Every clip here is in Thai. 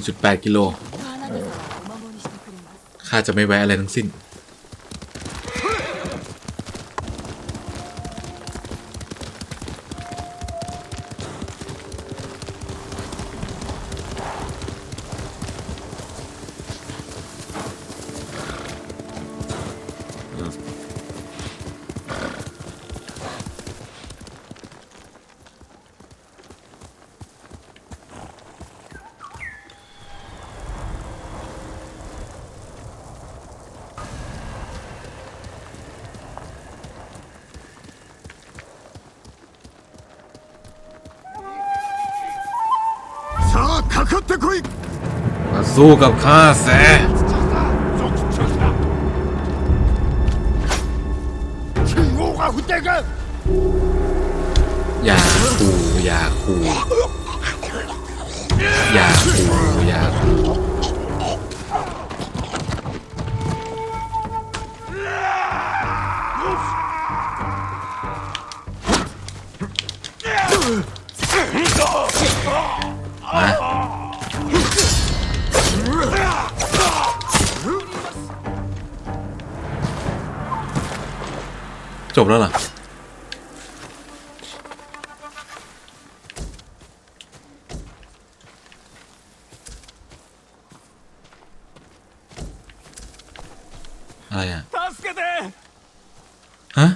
1.8 กิโลข้าจะไม่แวะอะไรทั้งสิ้น 来い。魔造化をかわせ แล้วล่ะ อะไรอะฮะ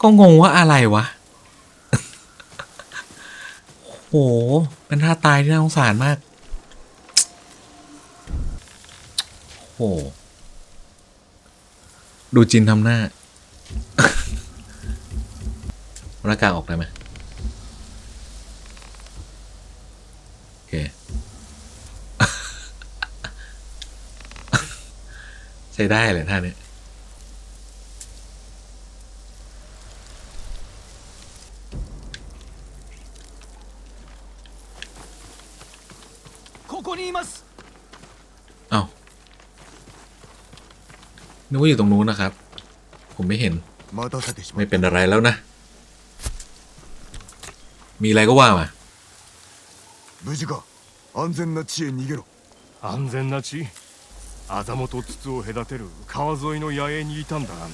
ก็งงว่าอะไรวะ โห เป็นท่าตายที่น่าสงสารมาก โห ดูจินทำหน้าหน้ากากออกได้ไหมโอเค ใช้ได้เลยท่านี้ นึกว่าอยู่ตรงนู้นนะครับ ผมไม่เห็น 待たせてしま ไม่ っ เป็นอะไรแล้วนะ มีอะไรก็ว่ามา 無事か安全な地へ逃げろ安全な地あざもと筒を隔てる川沿いの野営にいたんだがね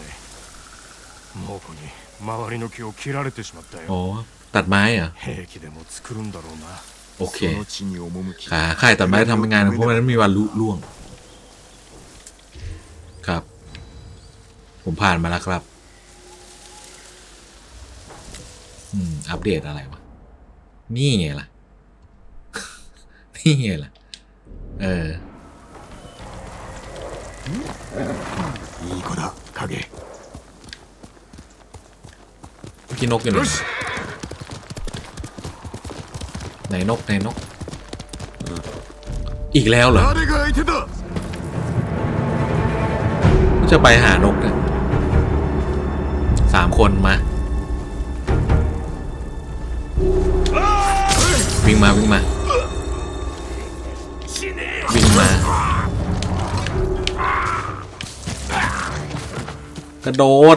猛虎に周りの木を切られてしまったよ อ๋อ ตัดไม้เหรอ 兵器でも作るんだろうな โอเค その地に赴き ขาค่ายตัดไม้ทำงานของพวกนั้นมีวันลุล่วง ผมผ่านมาแล้วครับ อืม อัปเดตอะไรวะ นี่ไงล่ะ นี่ไงล่ะ เออ いい子だ影 เมื่อกี้นกอยู่ไหน よし ไหนนกไหนนก อีกแล้วเหรอ 誰が相手だ จะไปหานกเนี่ยสาม คนมา วิ่งมาวิ่งมา วิ่งมา กระโดด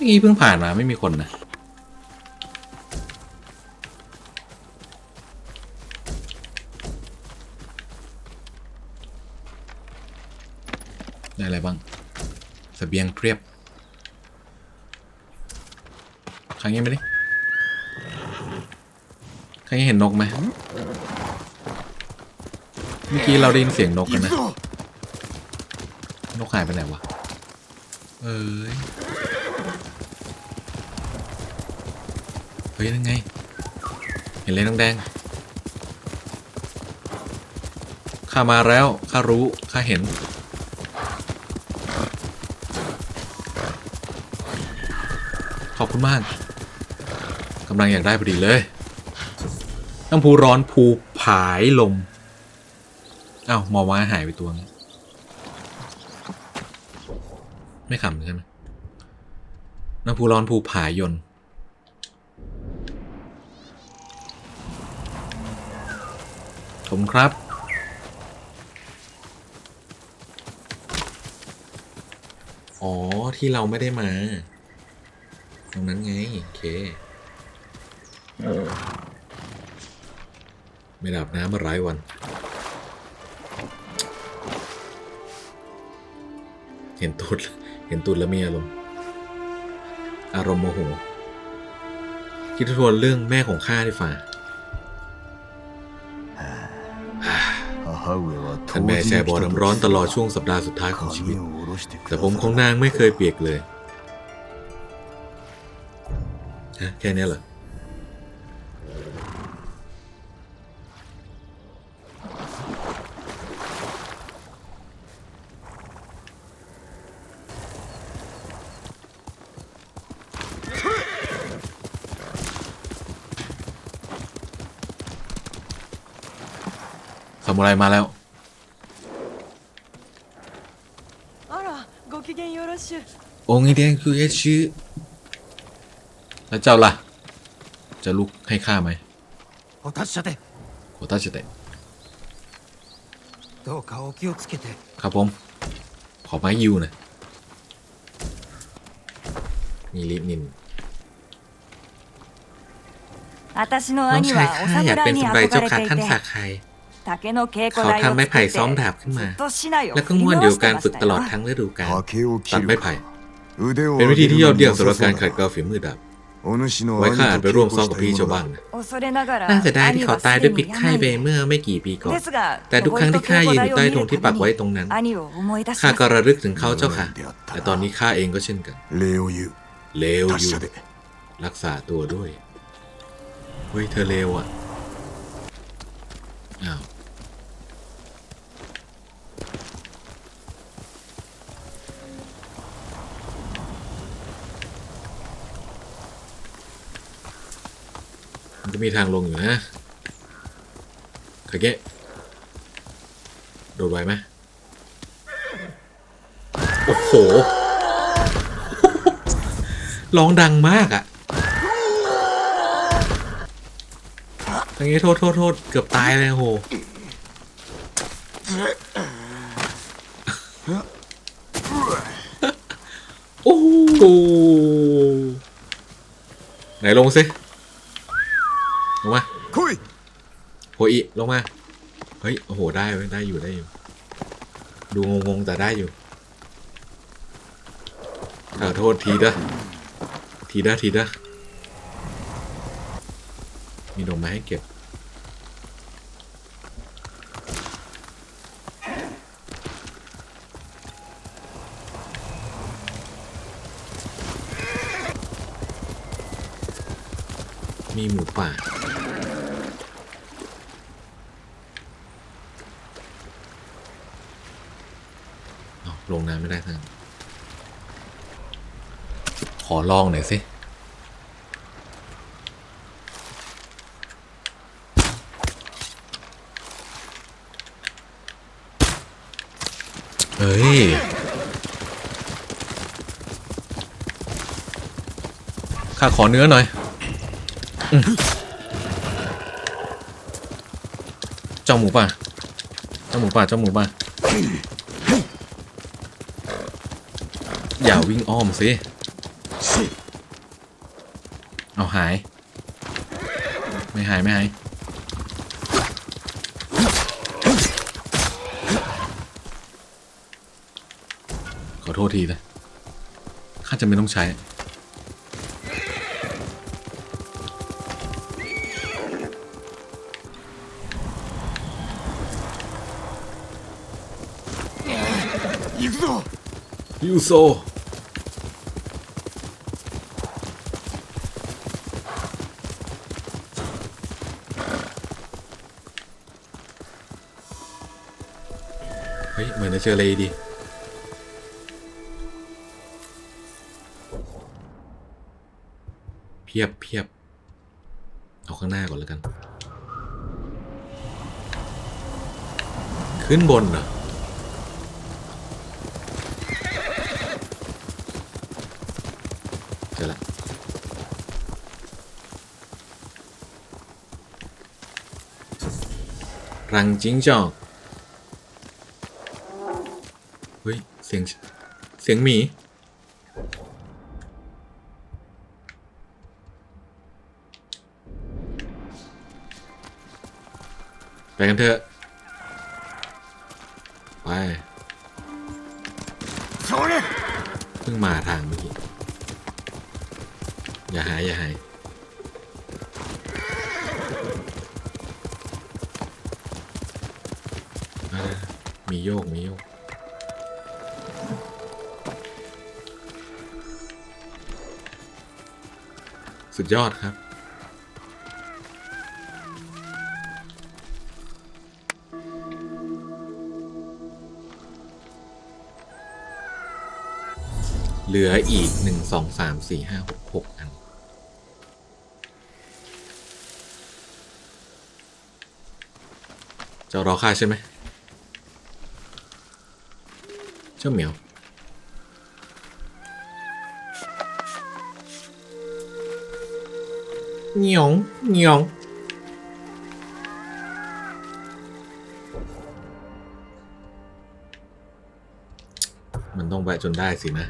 นี่เพิ่งผ่านมาไม่มีคนนะได้อะไรบ้างสเบียงเครียบครั้งนี้ไม่ได้ครั้งนี้เห็นนกไหมเมื่อกี้เราได้ยินเสียงนกกันนะ นกหายไปไหนวะ เอ้ย ฮ้ยนั่นไง เห็นเลยน้องแดง ข้ามาแล้ว ข้ารู้ ข้าเห็น ขอบคุณมาก กำลังอยากได้พอดีเลยน้ำพุร้อนภูผายลมอ้าวมอม้าหายไปตัวนึงไม่ขำใช่ไหมน้ำพุร้อนภูผายน ขอบคุณครับ อ๋อที่เราไม่ได้มา ตรงนั้นไง โอเคไม่ด้อาบน้ำมาหลายวัน เห็นตูดเห็นตูดแล้วมีอารมณ์ อารมณ์โมโหคิดทวนเรื่องแม่ของข้าดีฝ่า ท่นแม่แช่บ่อน้ำร้อนตลอดช่วงสัปดาห์สุดท้ายของชีวิต แต่ผมของนางไม่เคยเปียกเลยฮะแค่นี้เหรอทำอะไรมาแล้ว ご機嫌よろしゅう องค์อีแดงคือเอชื่อแล้วเจ้าล่ะ จะลุกให้ข้าไหม お達者で โคตาจะเตะ どうかお気をつけて ครับผม ขอไม้ยูหน่อยมีลินิน 私の น้อง 兄 ชาย はお ข้าอยากเป็น 侍に สมุไรเจ้า 憧 ค่ะ れてい ท่าน て สาใคร 竹の稽古 เขาทำไม้ไผ่ซ้อมดาบขึ้นมา และก็ง่วนอยู่การฝึกตลอดทั้งฤดูกาลตัดไม้ไผ่ เป็นวิธีที่ยอดเยี่ยมสำหรับการขัดเกลาฝีมือดาบไว้ข้าอาจไปร่วมซ้อมกับพี่ชาวบ้านน่าจะได้ที่เขาตายด้วยปิดไข้ไปเมื่อไม่กี่ปีก่อน แต่ทุกครั้งที่ข้ายืนอใต้ธงที่ปักไว้ตรงนั้น ข้าก็ระลึกถึงเขาเจ้าค่ะ แต่ตอนนี้ข้าเองก็เช่นกัน เลวอยู่เลวยูรักษาตัวด้วย เฮ้ยเธอเลวอะ อ้าวมันก็มีทางลงอยู่นะคาเกะโดดไวไหมโอ้โหร้องดังมากอะ่างงี้โทษโทษโทษเกือบตายเลยโอ้โหโอ้โหไหนลงสิลงมา来いโหอีลงมา เฮ้ย โอ้โห ได้เว้ยได้อยู่ได้อยู่ ดูงงๆแต่ได้อยู่ขอโทษทีเด้อทีเด้อทีเด้อมีดอกไม้ให้เก็บ มีหมูป่า ลงน้ำไม่ได้ทั้งขอลองหน่อยสิ เฮ้ยข้าขอเนื้อหน่อย เจ้าหมูป่าเจ้าหมูป่าเจ้าหมูป่าอย่าวิ่งอ้อมสิ เอาหาย ไม่หาย ไม่หาย ขอโทษทีนะข้าจะไม่ต้องใช้ โซ เฮ้ย เหมือนจะเจออะไรดีเพียบเพียบเอาข้างหน้าก่อนแล้วกัน ขึ้นบนเหรอ เจอละ รังจิ้งจอก เฮ้ย เสียง เสียงหมีไปกันเถอะ ไปそれเพิ่งมาทางเมื่อกี้ อย่าหาย อย่าหาย มีโยก มีโยก สุดยอดครับ เหลืออีกหนึ่งสองสามสี่ห้าหกหกอันจะรอค่าใช่ไหม เจ้าเหมียวเหนียวเหนียวมันต้องแวะจนได้สินะ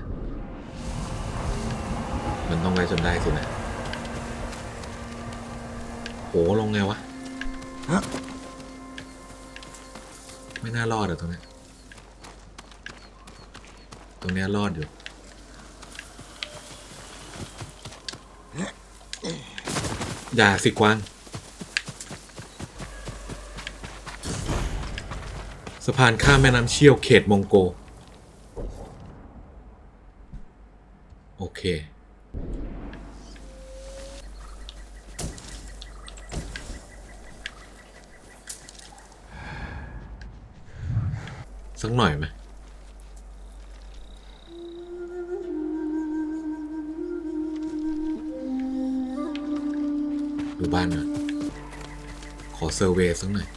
มันต้องแวะจนได้สินะ โห ลงไงวะ ไม่น่ารอดอะตรงเนี้ยต รงเนี้ยรอดอยู่ อย่าสิกวางสะพานข้ามแม่น้ำเชี่ยวเขตมองโก โอเค สักหน่อยไหม ดูบ้านหน่อยขอเซอร์เวย์สักหน่อย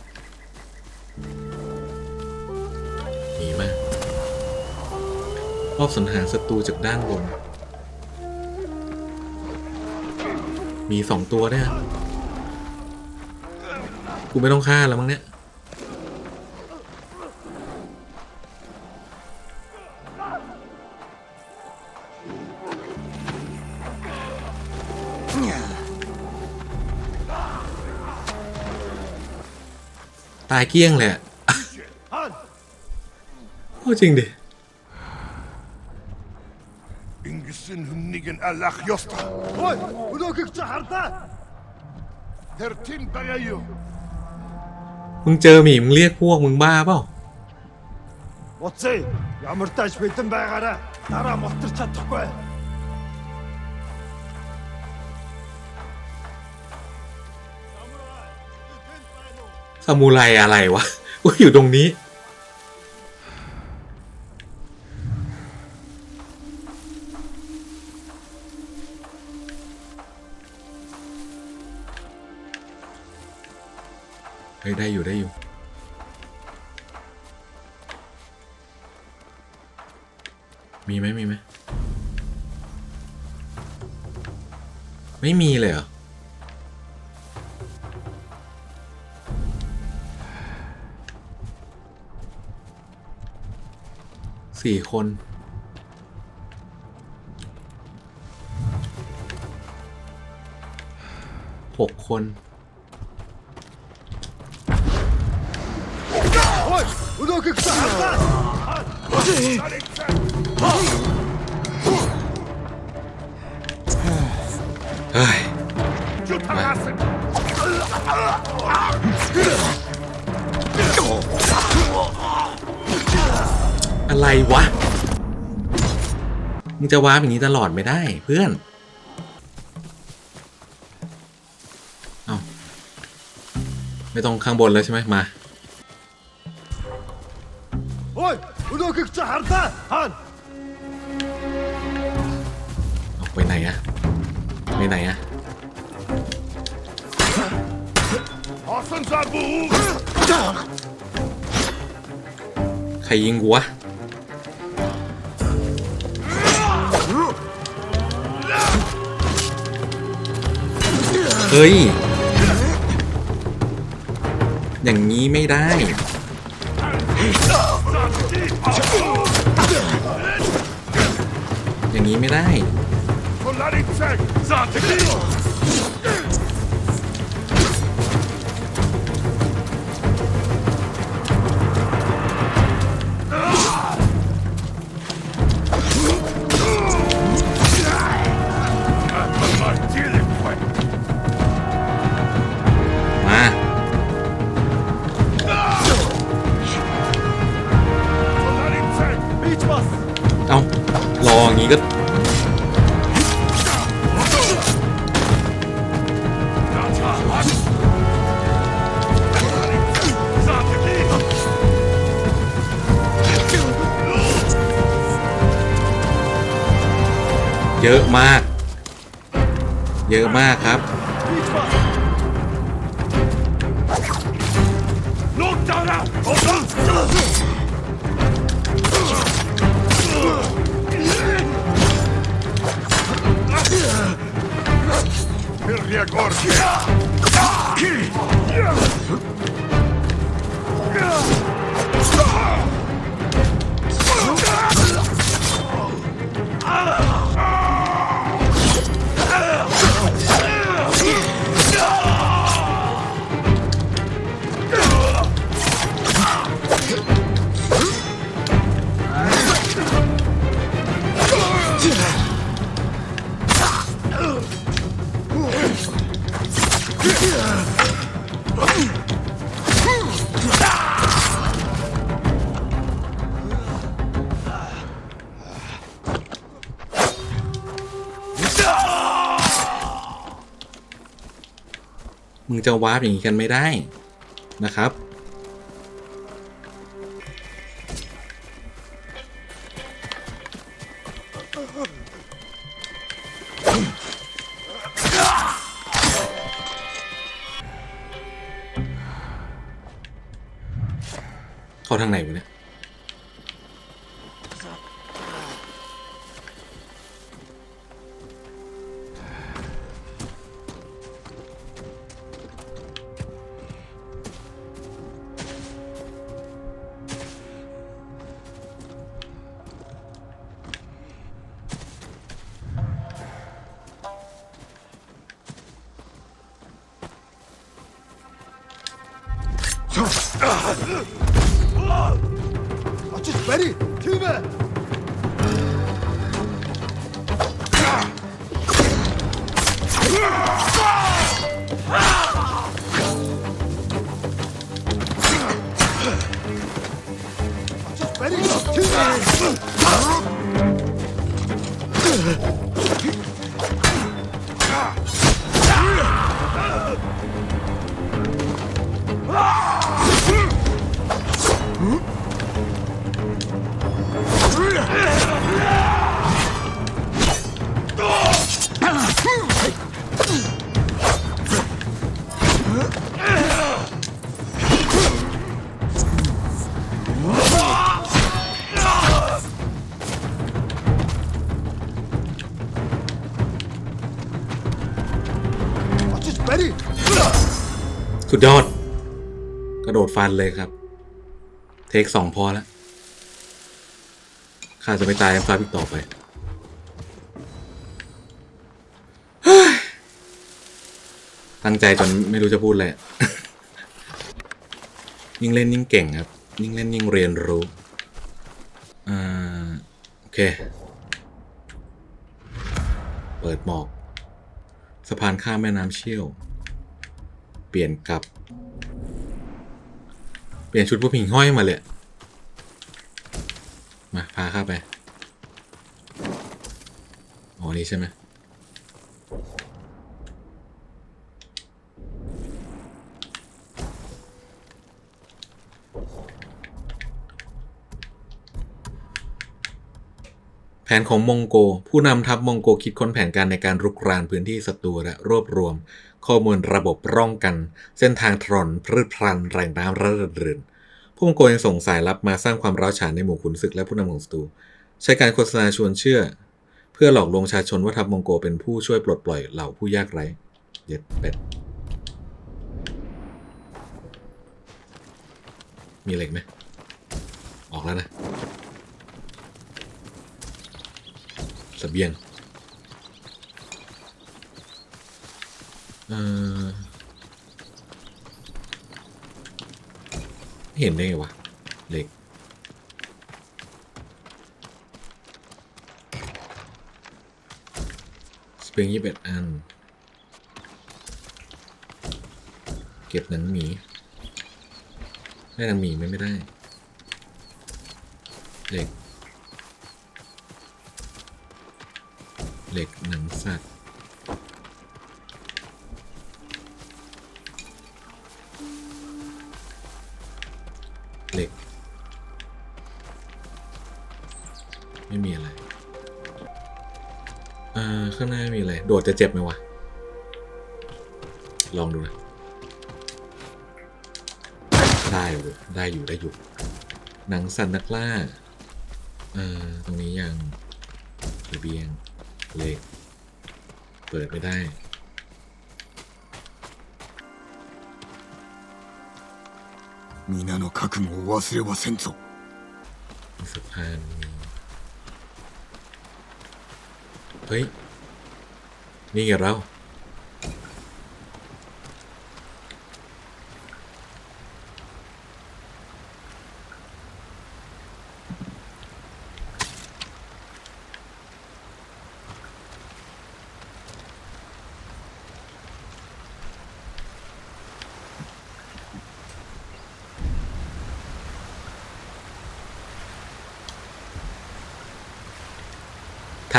มีมากรอบสังหารศัตรูจากด้านบน มีสองตัวเนี่ยกูไม่ต้องฆ่าแล้วมั้งเนี่ย ตายเกี้ยงเลยโอ้จริงดิมึงเจอหมีมึงเรียกพวกมึงบ้าเปล่า Уцай, ямар тааж битэн байгаараа дараа мултарч чадахгүй. ซามูไรอะไรวะกูอยู่ตรงนี้ เฮ้ย ได้อยู่ได้อยู่มีไหมมีไหมไม่มีเลยเหรอ สี่คน หกคน เฮ้ย อะไรวะ มึงจะว้าอย่างนี้ตลอดไม่ได้เพื่อน เอาไม่ต้องข้างบนแล้วใช่ไหมมาโอ้ยอุดมกิจหารตาฮันไปไหนอะไปไหนอะใครยิงกูวะ เฮ้ย อย่างนี้ไม่ได้ อย่างนี้ไม่ได้ นี้ก็เยอะมาก เยอะมากครับ mnie gorszy! มึงจะวาร์ปอย่างนี้กันไม่ได้นะครับ เขาทางไหนวะ Just ready, two men. Just ready, two men. สุดยอด กระโดดฟันเลยครับ เทคสองพอแล้วข้าจะไม่ตายฟ้าพิกต่อไปตั้งใจจนไม่รู้จะพูดอะไรยิ่งเล่นยิ่งเก่งครับ ยิ่งเล่นยิ่งเรียนรู้อ่าโอเค เปิดหมอก สะพานข้ามแม่น้ำเชี่ยว เปลี่ยนกลับ เปลี่ยนชุดผู้พิงห้อยมาเลย มาพาเข้าไป อ๋อ นี่ใช่ไหม นของมองโก ผู้นำทัพมองโกคิดค้นแผนการในการรุกรานพื้นที่ศัตรูและรวบรวม ข้อมูลระบบร่องกัน เส้นทางทรอนพืชพลันแหล่งน้ำระดับรื่นผู้มองโกยังส่งสายลับมาสร้างความร้าวฉานในหมู่ขุนศึกและผู้นำของศัตรูใช้การโฆษณาชวนเชื่อ เพื่อหลอกลวงชาชนว่าทัพมองโกเป็นผู้ช่วยปลดปล่อยเหล่าผู้ยากไร้เย็ดเป็ดมีเหล็กไหมออกแล้วนะ เสบียงเเห็นได้ไงวะเหล็กสปริงยี่สิบเอ็ดอัน เก็บหนังหมี ได้หนังหมีไมไม่ได้ เหล็ก เหล็กหนังสัตว์ เหล็ก ไม่มีอะไร อ่า ข้างหน้ามีอะไร โดดจะเจ็บไหมวะ ลองดูนะ ได้ได้อยู่ได้อยู่ หนังสันนักล่า อ่อตรงนี้ยังระเบียง เหล็ก เปิดไม่ได้ 皆の覚悟を忘れはせんぞ มีสะพานมีเฮ้ย นี่ไงเรา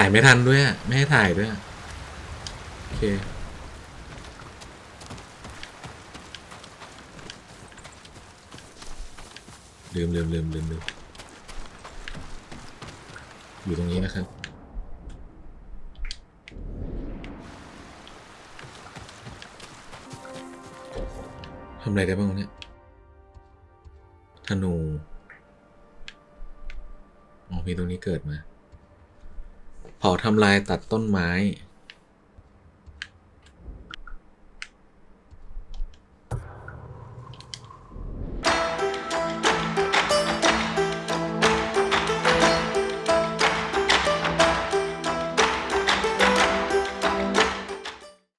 ายไม่ทันด้วยไม่ให้ถ่ายด้วยโอเคลืมลืมลืมลืมลืมอยู่ตรงนี้นะครับทำอะไรได้บ้างเนี่ยธนูอ๋อมีตรงนี้เกิดมา เผาทำลายตัดต้นไม้